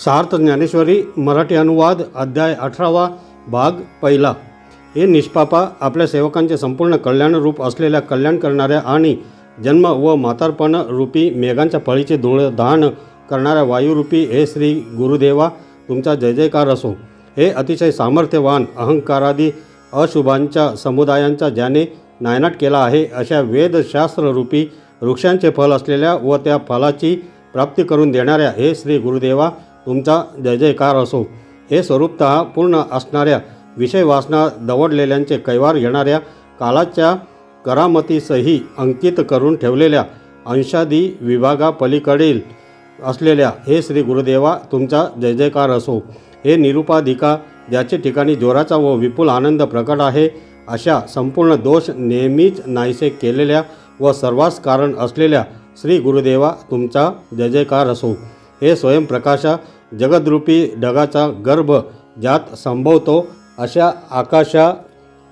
सार्थ ज्ञानेश्वरी मराठी अनुवाद अध्याय अठरावा भाग पहिला. हे निष्पापा आपल्या सेवकांचे संपूर्ण कल्याणरूप असलेल्या कल्याण करणाऱ्या आणि जन्म व म्हातारपण रूपी मेघांच्या फळीचे धुळधाण करणाऱ्या वायुरूपी हे श्री गुरुदेवा तुमचा जय जयकार असो. हे अतिशय सामर्थ्यवान अहंकारादी अशुभांच्या समुदायांचा ज्याने नायनाट केला आहे अशा वेदशास्त्ररूपी वृक्षांचे फल असलेल्या व त्या फलाची प्राप्ती करून देणाऱ्या हे श्री गुरुदेवा तुमचा जय जयकार असो. हे स्वरूपत पूर्ण असणाऱ्या विषय वासना दवडलेल्यांचे कैवार घेणाऱ्या कालाच्या करामतीसही अंकित करून ठेवलेल्या अंशादी विभागापलीकडील असलेल्या हे श्री गुरुदेवा तुमचा जय जयकार असो. हे निरुपाधिका ज्याचे ठिकाणी जोराचा व विपुल आनंद प्रकट आहे अशा संपूर्ण दोष नेहमीच नाहीसे केलेल्या व सर्वास कारण असलेल्या श्री गुरुदेवा तुमचा जय जयकार असो. हे स्वयंप्रकाशा जगद्रूपी ढगाचा गर्भ ज्यात संभवतो अशा आकाशा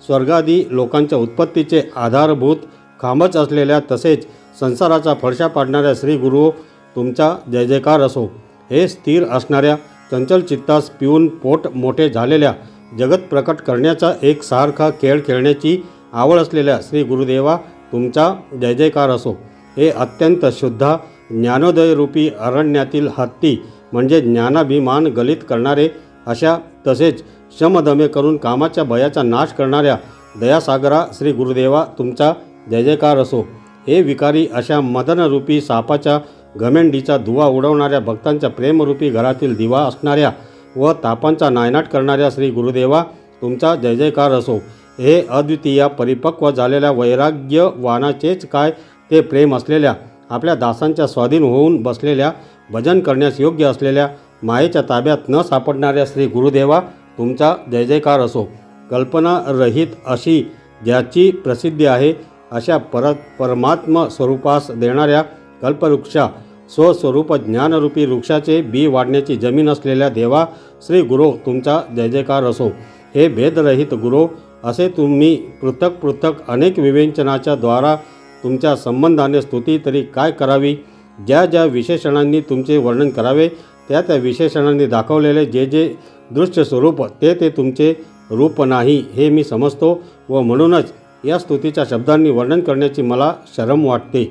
स्वर्गादी लोकांच्या उत्पत्तीचे आधारभूत खांबच असलेल्या तसेच संसाराचा फडशा पाडणाऱ्या श्री गुरु तुमचा जय जयकार असो. हे स्थिर असणाऱ्या चंचल चित्तास पिऊन पोट मोठे झालेल्या जगत प्रकट करण्याचा एक सारखा खेळ खेळण्याची आवड असलेल्या श्री गुरुदेवा तुमचा जय जयकार असो. हे अत्यंत शुद्ध ज्ञानोदयरूपी अरण्यातील हत्ती म्हणजे ज्ञानाभिमान गलित करणारे अशा तसेच शमदमे करून कामाच्या भयाचा नाश करणाऱ्या दयासागरा श्री गुरुदेवा तुमचा जय जयकार असो. हे विकारी अशा मदनरूपी सापाच्या घमेंडीचा धुवा उडवणाऱ्या भक्तांच्या प्रेमरूपी घरातील दिवा असणाऱ्या व तापांचा नायनाट करणाऱ्या श्री गुरुदेवा तुमचा जय जयकार असो. हे अद्वितीय परिपक्व झालेल्या वैराग्यवानाचेच काय ते प्रेम असलेल्या आपल्या दासांच्या स्वाधीन होऊन बसलेल्या भजन करण्यास योग्य असलेल्या मायेच्या ताब्यात न सापडणाऱ्या श्री गुरुदेवा तुमचा जय जयकार असो. कल्पनारहित अशी ज्याची प्रसिद्धी आहे अशा पर परमात्म स्वरूपास देणाऱ्या कल्पवृक्षा स्वस्वरूप ज्ञानरूपी वृक्षाचे बी वाढण्याची जमीन असलेल्या देवा श्री गुरो तुमचा जय जयकार असो. हे भेदरहित गुरो असे तुम्ही पृथक पृथक अनेक विवेचनाच्या द्वारा तुमच्या संबंधाने स्तुती तरी काय करावी? ज्या ज्या विशेषणांनी तुमचे वर्णन करावे त्या त्या विशेषणांनी दाखवलेले जे जे दृश्य स्वरूप ते ते तुमचे रूप नाही हे मी समजतो व म्हणूनच या स्तुतीच्या शब्दांनी वर्णन करण्याची मला शरम वाटते.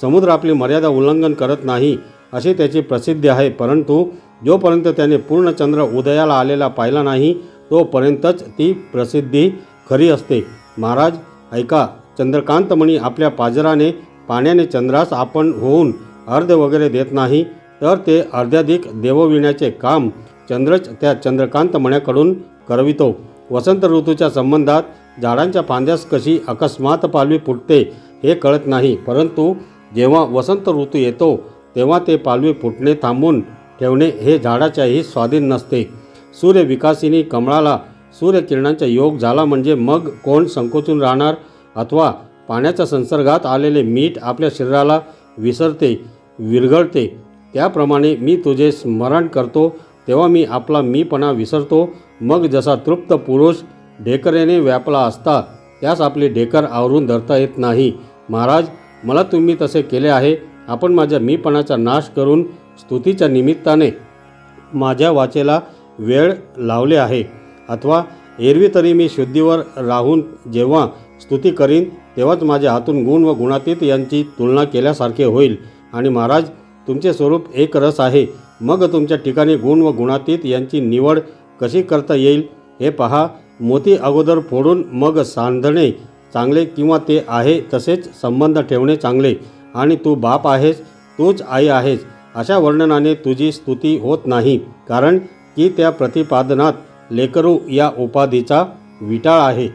समुद्र आपली मर्यादा उल्लंघन करत नाही अशी त्याची प्रसिद्धी आहे परंतु जोपर्यंत त्याने पूर्ण चंद्र उदयाला आलेला पाहिला नाही तोपर्यंतच ती प्रसिद्धी खरी असते. महाराज ऐका चंद्रकांतमणी आपल्या पाजराने पाण्याने चंद्रास आपण होऊन अर्ध वगैरे देत नाही तर ते अर्ध्याधिक देवविण्याचे काम चंद्रच त्या चंद्रकांत मण्याकडून करवितो. वसंत ऋतूच्या संबंधात झाडांच्या फांद्यास कशी अकस्मात पालवी फुटते हे कळत नाही परंतु जेव्हा वसंत ऋतू येतो तेव्हा ते पालवी फुटणे थांबून ठेवणे हे झाडाच्याही स्वाधीन नसते. सूर्यविकासिनी कमळाला सूर्यकिरणांचा योग झाला म्हणजे मग कोण संकोचून राहणार? अथवा पाण्याच्या संसर्गात आलेले मीठ आपल्या शरीराला विसरते विरघळते. त्याप्रमाणे मी तुझे स्मरण करतो तेव्हा मी आपला मीपणा विसरतो. मग जसा तृप्त पुरुष ढेकरेने व्यापला असता त्यास आपले ढेकर आवरून धरता येत नाही. महाराज मला तुम्ही तसे केले आहे. आपण माझ्या मीपणाचा नाश करून स्तुतीच्या निमित्ताने माझ्या वाचेला वेळ लावले आहे. अथवा एरवी तरी मी शुद्धीवर राहून जेव्हा स्तुती करीन तेव्हाच माझ्या हातून गुण व गुणातीत यांची तुलना केल्यासारखे होईल. आणि महाराज तुमचे स्वरूप एक रस आहे. मग तुमच्या ठिकाणी गुण व गुणातीत यांची निवड कशी करता येईल? हे पहा. मोती अगोदर फोडून मग सांधणे. चांगले किंवा ते आहे तसेच संबंध ठेवणे चांगले. आणि तू बाप आहेस तूच आई आहेस. अशा वर्णनाने तुझी स्तुती होत नाही. कारण की त्या प्रतिपादनात लेकरू या उपाधीचा विटाळ आहे.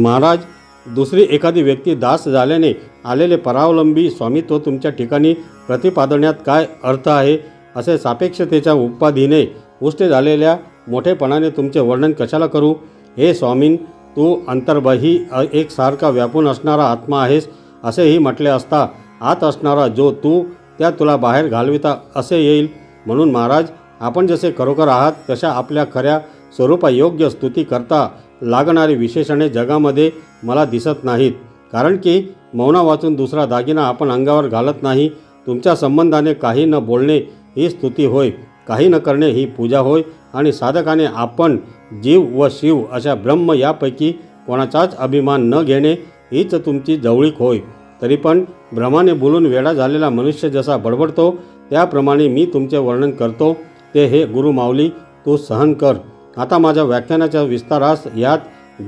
महाराज दुसरी एखादी व्यक्ती दास झाल्याने आलेले परावलंबी स्वामित्व तुमच्या ठिकाणी प्रतिपादण्यात काय अर्थ आहे? असे सापेक्षतेच्या उपाधीने उष्ट झालेल्या मोठेपणाने तुमचे वर्णन कशाला करू? हे स्वामीन तू अंतर्बाही एक सारखा व्यापून असणारा आत्मा आहेस असेही म्हटले असता आत असणारा जो तू त्या तुला बाहेर घालविता असे येईल. म्हणून महाराज आपण जसे खरोखर आहात तशा आपल्या खऱ्या स्वरूपायोग्य स्तुती करता लागणारी विशेषणे जगामध्ये मला दिसत नाहीत. कारण की मौना वाचून दुसरा दागिना आपण अंगावर घालत नाही. तुमच्या संबंधाने काही न बोलणे ही स्तुती होय. काही न करणे ही पूजा होय. आणि साधकाने आपण जीव व शिव अशा ब्रह्म यापैकी कोणाचाच अभिमान न घेणे हीच तुमची जवळीक होय. तरी पण भ्रमाने बोलून वेडा झालेला मनुष्य जसा बडबडतो त्याप्रमाणे मी तुमचे वर्णन करतो. ते हे गुरु माऊली तू सहन कर. आता माझ्या व्याख्यानाच्या विस्तारास यात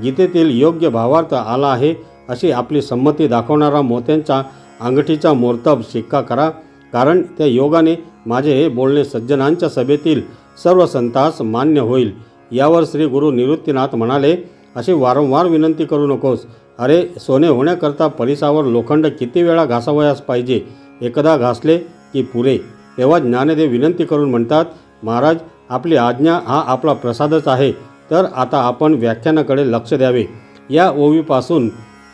गीतेतील योग्य भावार्थ आला आहे अशी आपली संमती दाखवणारा मोत्यांचा अंगठीचा मोर्तब शिक्का करा कारण त्या योगाने माझे हे बोलणे सज्जनांच्या सभेतील सर्व संतास मान्य होईल. यावर श्री गुरु निवृत्तीनाथ म्हणाले अशी वारंवार विनंती करू नकोस. अरे सोने होण्याकरता परिसावर लोखंड किती वेळा घासावयास पाहिजे? एकदा घासले की पुरे. तेव्हा ज्ञानदेव विनंती करून म्हणतात महाराज आपली आज्ञा हा आपला प्रसादच आहे. तर आता आपण व्याख्यानाकडे लक्ष द्यावे. या ओवीपासून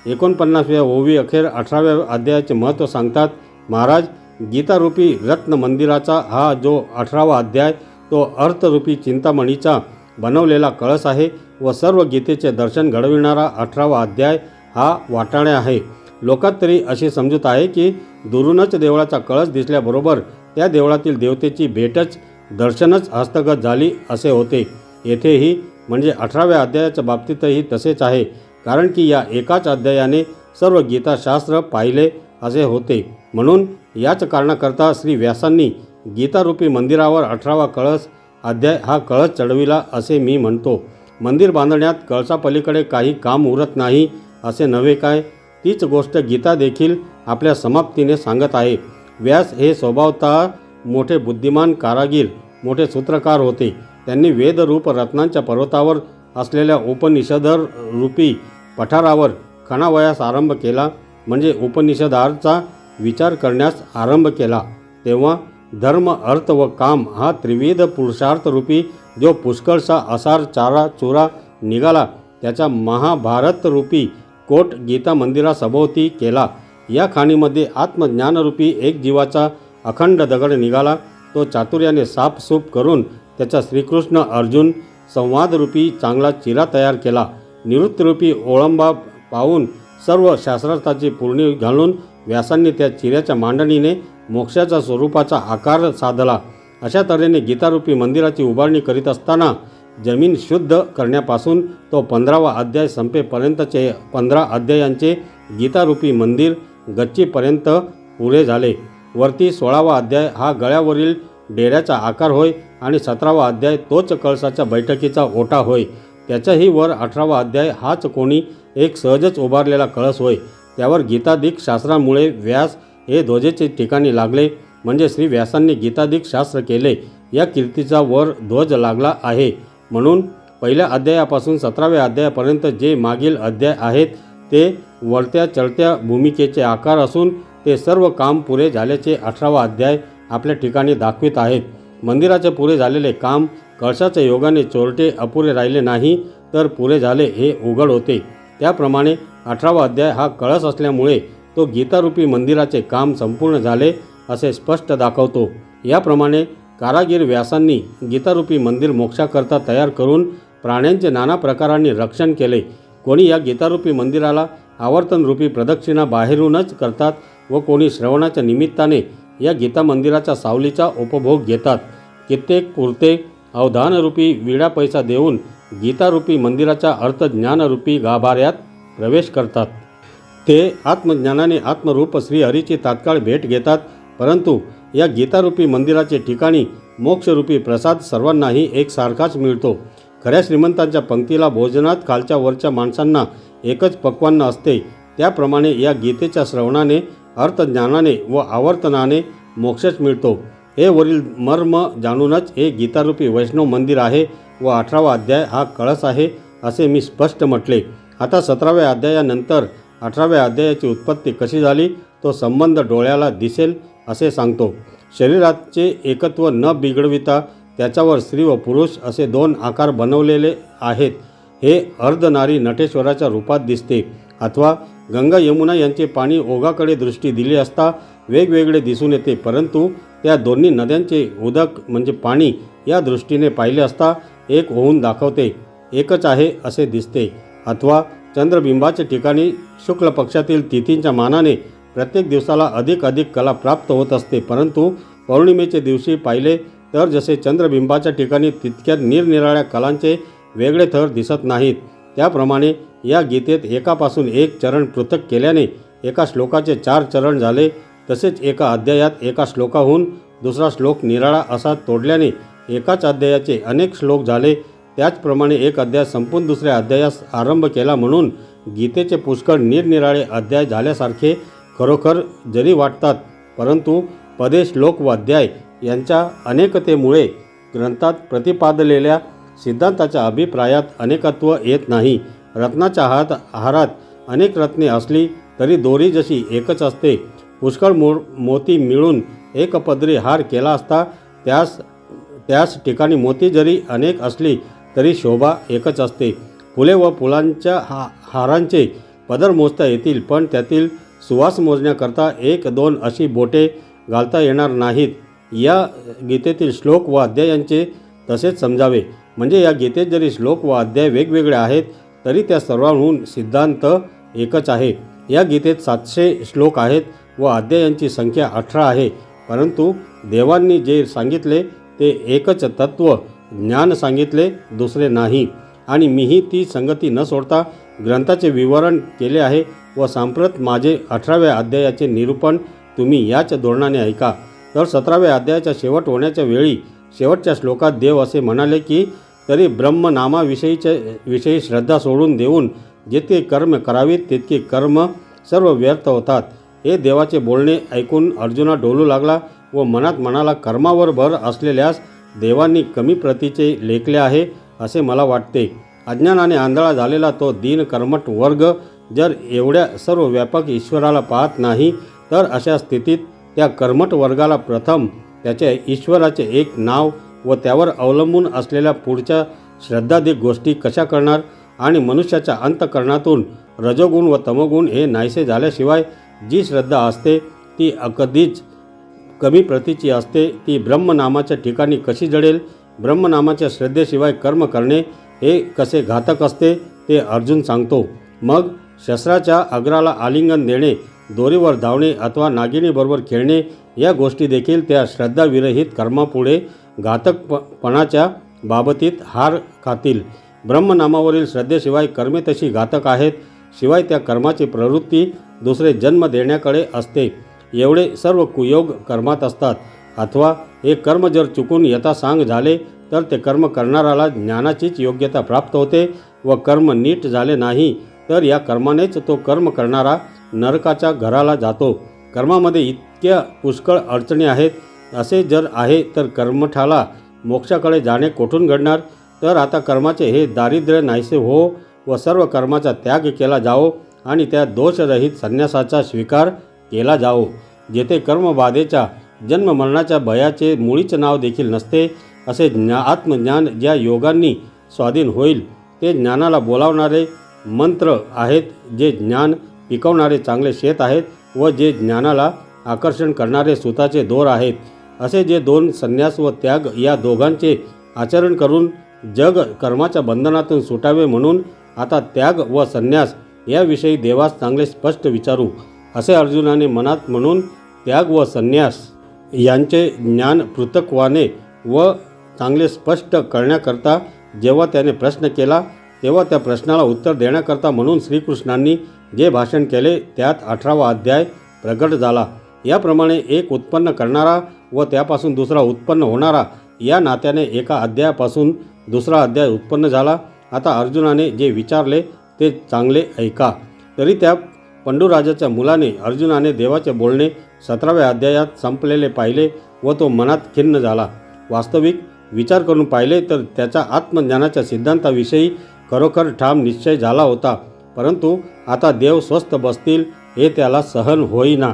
एकोणपन्नासव्या ओवी अखेर अठराव्या अध्यायाचे महत्त्व सांगतात. महाराज गीतारूपी रत्न मंदिराचा हा जो अठरावा अध्याय तो अर्थरूपी चिंतामणीचा बनवलेला कळस आहे व सर्व गीतेचे दर्शन घडविणारा अठरावा अध्याय हा वाटाणे आहे. लोकात तरी अशी समजूत आहे की दुरूनच देवळाचा कळस दिसल्याबरोबर त्या देवळातील देवतेची भेटच दर्शनच हस्तगत झाली असे होते. येथेही म्हणजे अठराव्या अध्यायाच्या बाबतीतही तसेच आहे. कारण की या एकाच अध्यायाने सर्व गीताशास्त्र पाहिले असे होते. म्हणून याच कारणाकरता श्री व्यासांनी गीतारूपी मंदिरावर अठरावा कळस अध्याय हा कळस चढविला असे मी म्हणतो. मंदिर बांधण्यात कळसापलीकडे काही काम उरत नाही असे नव्हे काय? तीच गोष्ट गीता देखील आपल्या समाप्तीने सांगत आहे. व्यास हे स्वभावतः मोठे बुद्धिमान कारागीर मोठे सूत्रकार होते. त्यांनी वेदरूप रत्नांच्या पर्वतावर असलेल्या उपनिषदर रूपी पठारावर खणावयास आरंभ केला म्हणजे उपनिषदारचा विचार करण्यास आरंभ केला. तेव्हा धर्म अर्थ व काम हा त्रिविध पुरुषार्थरूपी जो पुष्कळसा असार चारा चुरा निघाला त्याचा महाभारतरूपी कोट गीता मंदिरासभोवती केला. या खाणीमध्ये आत्मज्ञानरूपी एक जीवाचा अखंड दगड निघाला. तो चातुर्याने साफसूप करून त्याचा श्रीकृष्ण अर्जुन संवादरूपी चांगला चिरा तयार केला. निवृत्तरूपी ओळंबा पाहून सर्व शास्त्रार्थाची पूर्णी घालून व्यासांनी त्या चिऱ्याच्या मांडणीने मोक्षाच्या स्वरूपाचा आकार साधला. अशा तऱ्हेने गीतारूपी मंदिराची उभारणी करीत असताना जमीन शुद्ध करण्यापासून तो पंधरावा अध्याय संपेपर्यंतचे पंधरा अध्यायांचे गीतारूपी मंदिर गच्चीपर्यंत पुरे झाले. वरती सोळावा अध्याय हा गळ्यावरील डेऱ्याचा आकार होय आणि सतरावा अध्याय तोच कळसाच्या बैठकीचा ओटा होय. त्याच्याही वर अठरावा अध्याय हाच कोणी एक सहजच उभारलेला कळस होय. त्यावर गीतादिक शास्त्रामुळे व्यास हे ध्वजेचे ठिकाणी लागले. म्हणजे श्री व्यासांनी गीतादिक शास्त्र केले. या कीर्तीचा वर ध्वज लागला आहे. म्हणून पहिल्या अध्यायापासून सतराव्या अध्यायापर्यंत जे मागील अध्याय आहेत ते वळत्या चढत्या भूमिकेचे आकार असून ते सर्व काम पुरे झाल्याचे अठरावा अध्याय आपल्या ठिकाणी दाखवित आहेत. मंदिराचे पुरे झालेले काम कळशाच्या योगाने चोरटे अपुरे राहिले नाही तर पुरे झाले हे उघड होते. त्याप्रमाणे अठरावा अध्याय हा कळस असल्यामुळे तो गीतारूपी मंदिराचे काम संपूर्ण झाले असे स्पष्ट दाखवतो. याप्रमाणे कारागीर व्यासांनी गीतारूपी मंदिर मोक्षाकरता तयार करून प्राण्यांचे नाना प्रकारांनी रक्षण केले. कोणी या गीतारूपी मंदिराला आवर्तनरूपी प्रदक्षिणा बाहेरूनच करतात व कोणी श्रवणाच्या निमित्ताने या गीता मंदिराच्या सावलीचा उपभोग घेतात. कित्येक पुरते अवधानरूपी विडा पैसा देऊन गीतारूपी मंदिराच्या अर्थज्ञानरूपी गाभाऱ्यात प्रवेश करतात. ते आत्मज्ञानाने आत्मरूप श्रीहरीची तात्काळ भेट घेतात परंतु या गीतारूपी मंदिराचे ठिकाणी मोक्षरूपी प्रसाद सर्वांनाही एकसारखाच मिळतो. खऱ्या श्रीमंतांच्या पंक्तीला भोजनात खालच्या वरच्या माणसांना एकच पक्वान्न असते. त्याप्रमाणे या गीतेच्या श्रवणाने अर्थज्ञानाने व आवर्तनाने मोक्षच मिळतो. हे वरील मर्म जाणूनच हे गीतारूपी वैष्णव मंदिर आहे व अठरावा अध्याय हा कळस आहे असे मी स्पष्ट म्हटले. आता सतराव्या अध्यायानंतर अठराव्या अध्यायाची उत्पत्ती कशी झाली? तो संबंध डोळ्याला दिसेल असे सांगतो. शरीराचे एकत्व न बिघडविता त्याच्यावर स्त्री व पुरुष असे दोन आकार बनवलेले आहेत. हे अर्धनारी नटेश्वराच्या रूपात दिसते. अथवा गंगा यमुना यांचे पाणी ओघाकडे दृष्टी दिली असता वेगवेगळे दिसून येते. परंतु त्या दोन्ही नद्यांचे उदक म्हणजे पाणी या दृष्टीने पाहिले असता एक होऊन दाखवते. एकच आहे असे दिसते. अथवा चंद्रबिंबाच्या ठिकाणी शुक्ल पक्षातील तिथींच्या मानाने प्रत्येक दिवसाला अधिक अधिक कला प्राप्त होत असते. परंतु पौर्णिमेचे दिवशी पाहिले तर जसे चंद्रबिंबाच्या ठिकाणी तितक्या निरनिराळ्या कलांचे वेगळे थर दिसत नाहीत त्याप्रमाणे या गीतेत एकापासून एक चरण पृथक केल्याने एका श्लोकाचे चार चरण झाले. तसेच एका अध्यायात एका श्लोकाहून दुसरा श्लोक निराळा असा तोडल्याने एकाच अध्यायाचे अनेक श्लोक झाले. त्याचप्रमाणे एक अध्याय संपून दुसऱ्या अध्यायास आरंभ केला म्हणून गीतेचे पुष्कळ निरनिराळे अध्याय झाल्यासारखे खरोखर जरी वाटतात परंतु पदे श्लोक व अध्याय यांच्या अनेकतेमुळे ग्रंथात प्रतिपादलेल्या सिद्धांताच्या अभिप्रायात अनेकत्व येत नाही. रत्नाच्या हात आहारात अनेक रत्ने असली तरी दोरी जशी एकच असते. पुष्कळ मो मोती मिळून एक पदरी हार केला असता त्यास त्याच ठिकाणी मोती जरी अनेक असली तरी शोभा एकच असते. फुले व फुलांच्या हा हारांचे पदर मोजता येतील पण त्यातील सुवास मोजण्याकरता एक दोन अशी बोटे घालता येणार नाहीत. या गीतेतील श्लोक व अध्यायांचे तसेच समजावे. म्हणजे या गीतेत जरी श्लोक व अध्याय वेगवेगळे आहेत तरी त्या सर्वांहून सिद्धांत एकच आहे. या गीतेत सातशे श्लोक आहेत व अध्यायांची संख्या अठरा आहे. परंतु देवांनी जे सांगितले ते एकच तत्व ज्ञान सांगितले दुसरे नाही. आणि मीही ती संगती न सोडता ग्रंथाचे विवरण केले आहे व सांप्रत माझे अठराव्या अध्यायाचे निरूपण तुम्ही याच धोरणाने ऐका. तर सतराव्या अध्यायाचा शेवट होण्याच्या वेळी शेवटच्या श्लोकात देव असे म्हणाले की तरी ब्रह्मनामाविषयीचे विषयी श्रद्धा सोडून देऊन जितके कर्म करावीत तितके कर्म सर्व व्यर्थ होतात. हे देवाचे बोलणे ऐकून अर्जुना डोलू लागला व मनात मनाला कर्मावर भर असलेल्यास देवांनी कमी प्रतीचे लेखले आहे असे मला वाटते. अज्ञानाने आंधळा झालेला तो दीन कर्मठ वर्ग जर एवढ्या सर्व व्यापक ईश्वराला पाहत नाही तर अशा स्थितीत त्या कर्मठ वर्गाला प्रथम त्याच्या ईश्वराचे एक नाव व त्यावर अवलंबून असलेल्या पुढच्या श्रद्धाधिक गोष्टी कशा करणार आणि मनुष्याच्या अंतकरणातून रजोगुण व तमोगुण हे नाहीसे झाल्याशिवाय जी श्रद्धा असते ती कधीच कमी प्रतीची असते. ती ब्रह्मनामाच्या ठिकाणी कशी जडेल ब्रह्मनामाच्या श्रद्धेशिवाय कर्म करणे हे कसे घातक असते ते अर्जुन सांगतो. मग शस्त्राच्या अग्राला आलिंगन देणे दोरीवर धावणे अथवा नागिनीबरोबर खेळणे या गोष्टी देखील त्या श्रद्धाविरहित कर्मापुढे घातकपणाच्या बाबतीत हार खातील. ब्रह्मनामावरील श्रद्धेशिवाय कर्मे तशी घातक आहेत. शिवाय त्या कर्माची प्रवृत्ती दुसरे जन्म देण्याकडे असते. एवढे सर्व कुयोग कर्मात असतात. अथवा हे कर्म जर चुकून यथासांग झाले तर ते कर्म करणाराला ज्ञानाचीच योग्यता प्राप्त होते व कर्म नीट झाले नाही तर या कर्मानेच तो कर्म करणारा नरकाच्या घराला जातो. कर्मामध्ये इतक्या पुष्कळ अडचणी आहेत असे जर आहे तर कर्मठाला मोक्षाकडे जाणे कोठून घडणार? तर आता कर्माचे हे दारिद्र्य नाहीसे हो व सर्व कर्माचा त्याग केला जावो आणि त्या दोषरहित संन्यासाचा स्वीकार केला जावो जेथे कर्मबाधेच्या जन्ममरणाच्या भयाचे मुळीच नाव देखील नसते असे ज्ञा आत्मज्ञान ज्या योगांनी स्वाधीन होईल ते ज्ञानाला बोलावणारे मंत्र आहेत जे ज्ञान पिकवणारे चांगले शेत आहेत व जे ज्ञानाला आकर्षण करणारे सुताचे दोर आहेत. असे जे दोन संन्यास व त्याग या दोघांचे आचरण करून जग कर्माच्या बंधनातून सुटावे म्हणून आता त्याग व संन्यास याविषयी देवास चांगले स्पष्ट विचारू असे अर्जुनाने मनात म्हणून त्याग व संन्यास यांचे ज्ञान पृथकवाने व चांगले स्पष्ट करण्याकरता जेव्हा त्याने प्रश्न केला तेव्हा त्या प्रश्नाला उत्तर देण्याकरता म्हणून श्रीकृष्णांनी जे भाषण केले त्यात अठरावा अध्याय प्रगट झाला. याप्रमाणे एक उत्पन्न करणारा व त्यापासून दुसरा उत्पन्न होणारा. या नात्याने एका अध्यायापासून दुसरा अध्याय उत्पन्न झाला. आता अर्जुनाने जे विचारले ते चांगले ऐका. तरी त्या पंडूराजाच्या मुलाने अर्जुनाने देवाचे बोलणे सतराव्या अध्यायात संपलेले पाहिले व तो मनात खिन्न झाला. वास्तविक विचार करून पाहिले तर त्याच्या आत्मज्ञानाच्या सिद्धांताविषयी खरोखर ठाम निश्चय झाला होता. परंतु आता देव स्वस्थ बसतील हे त्याला सहन होईना.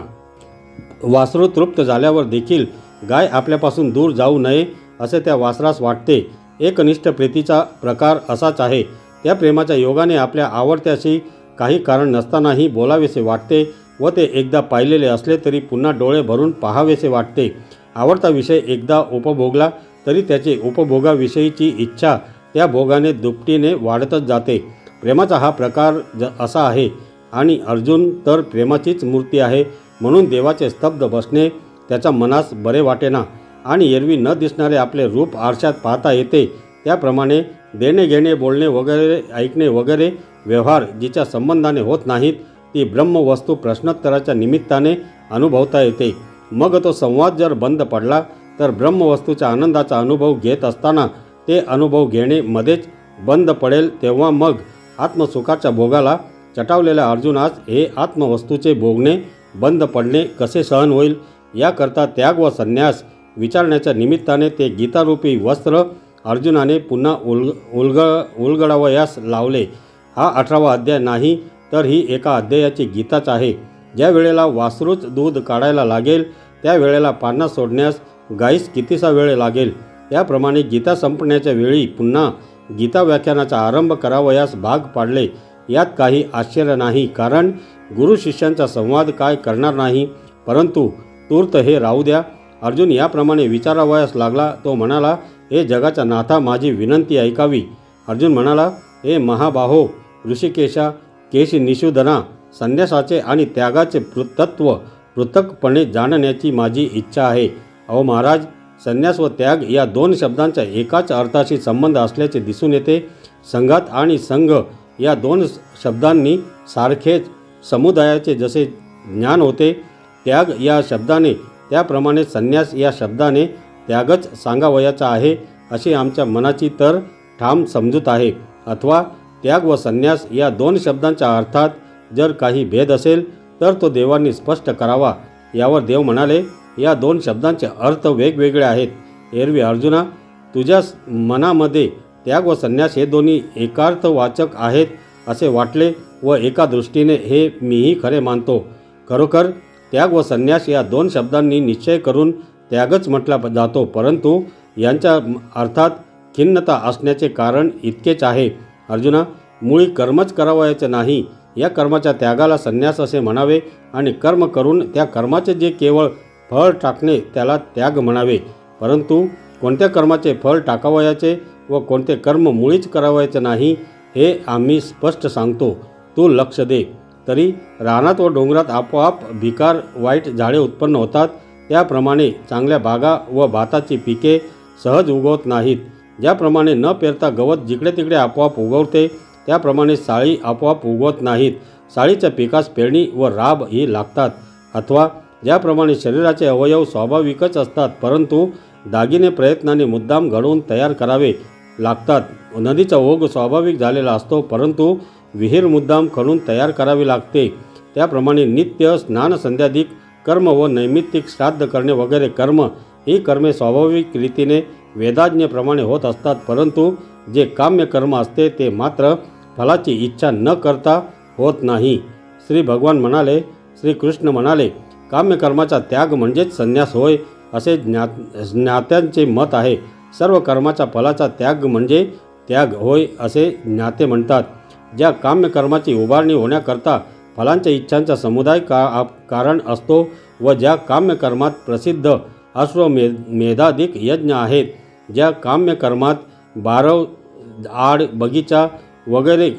वासरू तृप्त झाल्यावर देखील गाय आपल्यापासून दूर जाऊ नये असे त्या वासरास वाटते. एकनिष्ठ प्रीतीचा प्रकार असाच आहे. त्या प्रेमाच्या योगाने आपल्या आवडत्याशी काही कारण नसतानाही बोलावेसे वाटते व ते एकदा पाहिलेले असले तरी पुन्हा डोळे भरून पाहावेसे वाटते. आवडता विषय एकदा उपभोगला तरी त्याचे उपभोगाविषयीची इच्छा त्या भोगाने दुपटीने वाढतच जाते. प्रेमाचा हा प्रकार ज असा आहे. आणि अर्जुन तर प्रेमाचीच मूर्ती आहे. म्हणून देवाचे स्तब्ध बसणे त्याच्या मनास बरे वाटेना. आणि एरवी न दिसणारे आपले रूप आरशात पाहता येते. त्याप्रमाणे देणे घेणे बोलणे वगैरे ऐकणे वगैरे व्यवहार जिच्या संबंधाने होत नाहीत ती ब्रह्मवस्तू प्रश्नोत्तराच्या निमित्ताने अनुभवता येते. मग तो संवाद जर बंद पडला तर ब्रह्मवस्तूच्या आनंदाचा अनुभव घेत असताना ते अनुभव घेणे मध्येच बंद पडेल तेव्हा मग आत्मसुखाच्या भोगाला चटावलेल्या अर्जुनास हे आत्मवस्तूचे भोगणे बंद पडणे कसे सहन होईल याकरता त्याग व संन्यास विचारण्याच्या निमित्ताने ते गीतारूपी वस्त्र अर्जुनाने पुन्हा उलग उलग उलगडावयास लावले. हा अठरावा अध्याय नाही तर ही एका अध्यायाची गीताच आहे. ज्या वेळेला वासरूच दूध काढायला लागेल त्यावेळेला पाना पान्हा सोडण्यास गाईस कितीसा वेळ लागेल? त्याप्रमाणे गीता संपण्याच्या वेळी पुन्हा गीता व्याख्यानाचा आरंभ करावयास भाग पाडले. यात काही आश्चर्य नाही कारण गुरु शिष्यांचा संवाद काय करणार नाही? परंतु तूर्त हे राहू द्या. अर्जुन याप्रमाणे विचारावयास लागला. तो म्हणाला हे जगाचा नाथा माझी विनंती ऐकावी. अर्जुन म्हणाला हे महाबाहो ऋषिकेशा केशी निषुधना संन्यासाचे आणि त्यागाचे पृ तत्व जाणण्याची माझी इच्छा आहे. अहो महाराज संन्यास व त्याग या दोन शब्दांचा एकाच अर्थाशी संबंध असल्याचे दिसून येते. संघात आणि संघ या दोन शब्दांनी सारखेच समुदायाचे जसे ज्ञान होते त्याग या शब्दाने त्याप्रमाणे संन्यास या शब्दाने त्यागच सांगावयाचा आहे अशी आमच्या मनाची तर ठाम समजूत आहे. अथवा त्याग व संन्यास या दोन शब्दांच्या अर्थात जर काही भेद असेल तर तो देवांनी स्पष्ट करावा. यावर देव म्हणाले या दोन शब्दांचे अर्थ वेगवेगळे आहेत. एरवी अर्जुना तुझ्या मनामध्ये त्याग व संन्यास हे दोन्ही एकार्थवाचक आहेत असे वाटले व एका दृष्टीने हे मीही खरे मानतो. खरोखर त्याग व संन्यास या दोन शब्दांनी निश्चय करून त्यागच म्हटला जातो. परंतु यांच्या अर्थात खिन्नता असण्याचे कारण इतकेच आहे. अर्जुना मुळी कर्मच करावयाचे नाही. या कर्माच्या त्यागाला संन्यास असे म्हणावे आणि कर्म करून त्या कर्माचे जे केवळ फळ टाकणे त्याला त्याग म्हणावे. परंतु कोणत्या कर्माचे फळ टाकावयाचे व कोणते कर्म मुळीच करावयाचे नाही हे आम्ही स्पष्ट सांगतो. तू लक्ष दे. तरी रानात व डोंगरात आपोआप भिकार वाईट झाडे उत्पन्न होतात. त्याप्रमाणे चांगल्या बागा व भाताची पिके सहज उगवत नाहीत. ज्याप्रमाणे न पेरता गवत जिकडे तिकडे आपोआप उगवते त्याप्रमाणे साळी आपोआप उगवत नाहीत. साळीच्या पिकास पेरणी व राब ही लागतात. अथवा ज्याप्रमाणे शरीराचे अवयव स्वाभाविकच असतात परंतु दागिने प्रयत्नाने मुद्दाम घडवून तयार करावे लागतात. नदीचा ओघ स्वाभाविक झालेला असतो परंतु विहीर मुद्दाम खणून तयार करावी लागते. त्याप्रमाणे नित्य स्नान संध्याधिक कर्म व नैमित्तिक श्राद्ध करणे वगैरे कर्म ही कर्मे स्वाभाविक रीतीने वेदाज्ञेप्रमाणे होत असतात. परंतु जे काम्य कर्म असते ते मात्र फलाची इच्छा न करता होत नाही. श्री भगवान म्हणाले श्रीकृष्ण म्हणाले काम्यकर्माचा त्याग म्हणजेच संन्यास होय असे ज्ञा ज्ञात्यांचे मत आहे. सर्व कर्माच्या फलाचा त्याग म्हणजे त्याग होय असे ज्ञाते म्हणतात. ज्या काम्यकर्माची उभारणी होण्याकरता फलांच्या इच्छांचा समुदाय का कारण असतो व ज्या काम्यकर्मात प्रसिद्ध अश्वमे मेधाधिक यज्ञ आहेत ज्या काम्यकर्मात बारव आड बगीचा वगैरे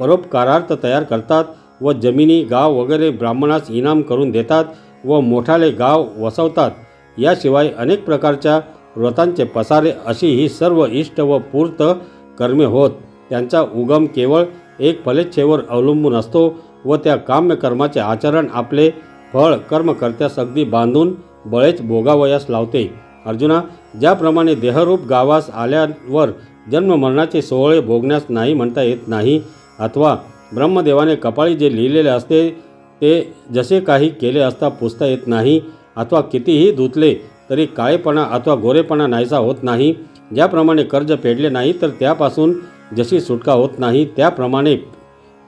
परोपकारार्थ तयार करतात व जमिनी गाव वगैरे ब्राह्मणास इनाम करून देतात व मोठाले गाव वसवतात याशिवाय अनेक प्रकारच्या व्रतांचे पसारे अशी ही सर्व इष्ट व पूर्त कर्मे होत. त्यांचा उगम केवळ एक फलेच्छेवर अवलंबून असतो व त्या काम्यकर्माचे आचरण आपले फळ कर्मकर्त्यास अगदी बांधून बळेच भोगावयास लावते. अर्जुना ज्याप्रमाणे देहरूप गावास आल्यावर जन्ममरणाचे सोहळे भोगण्यास नाही म्हणता येत नाही अथवा ब्रह्मदेवाने कपाळी जे लिहिलेले असते ते जसे काही केले असता पुसता येत नाही अथवा कितीही धुतले तरी काळेपणा अथवा गोरेपणा नाहीसा होत नाही ज्याप्रमाणे कर्ज फेडले नाही तर त्यापासून जशी सुटका होत नाही त्याप्रमाणे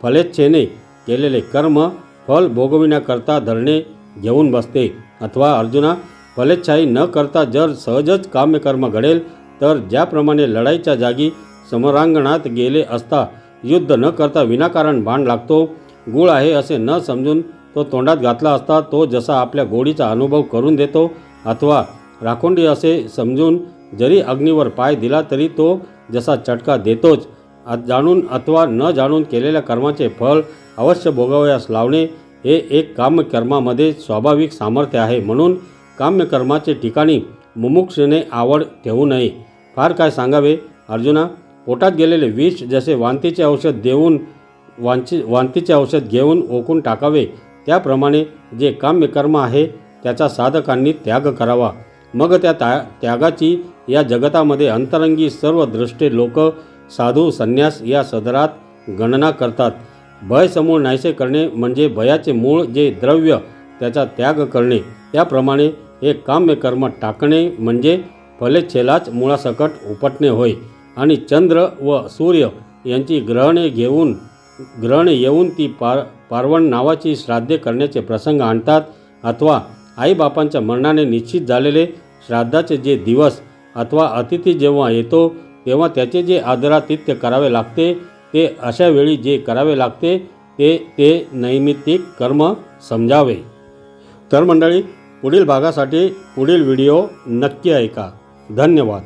फलेच्छेने केलेले कर्म फल भोगविण्याकरता धरणे घेऊन बसते. अथवा अर्जुना फलेच्छाई न करता जर सहजच काम्यकर्म घडेल तर ज्याप्रमाणे लढाईच्या जागी समरांगणात गेले असता युद्ध न करता विनाकारण बाण लागतो गुळ आहे असे न समजून तो तोंडात घातला असता तो जसा आपल्या गोडीचा अनुभव करून देतो अथवा राखोंडी असे समजून जरी अग्नीवर पाय दिला तरी तो जसा चटका देतोच. जाणून अथवा न जाणून केलेल्या कर्माचे फळ अवश्य भोगावयास लावणे हे एक कामकर्मामध्ये स्वाभाविक सामर्थ्य आहे. म्हणून काम्यकर्माचे ठिकाणी मुमुक्षने आवड ठेवू नये. फार काय सांगावे? अर्जुना पोटात गेलेले विष जसे वांतीचे औषध देऊन वांची वांतीचे औषध घेऊन ओकून टाकावे त्याप्रमाणे जे काम्य कर्म आहे त्याचा साधकांनी त्याग करावा. मग त्या त्या त्यागाची या जगतामध्ये अंतरंगी सर्व दृष्टे लोक साधू संन्यास या सदरात गणना करतात. भय समूळ नाहीसे करणे म्हणजे भयाचे मूळ जे द्रव्य त्याचा त्याग करणे. त्याप्रमाणे हे काम्य कर्म टाकणे म्हणजे फलेच्छेलाच मुळासकट उपटणे होय. आणि चंद्र व सूर्य यांची ग्रहणे घेऊन ग्रहणे येऊन ती पार पार्वण नावाची श्राद्धे करण्याचे प्रसंग आणतात अथवा आईबापांच्या मरणाने निश्चित झालेले श्राद्धाचे जे दिवस अथवा अतिथी जेव्हा येतो तेव्हा त्याचे जे आदरातिथ्य करावे लागते ते अशा वेळी जे करावे लागते ते ते नैमित्तिक कर्म समजावे. तर मंडळी पुढील भागासाठी पुढील व्हिडिओ नक्की ऐका. धन्यवाद.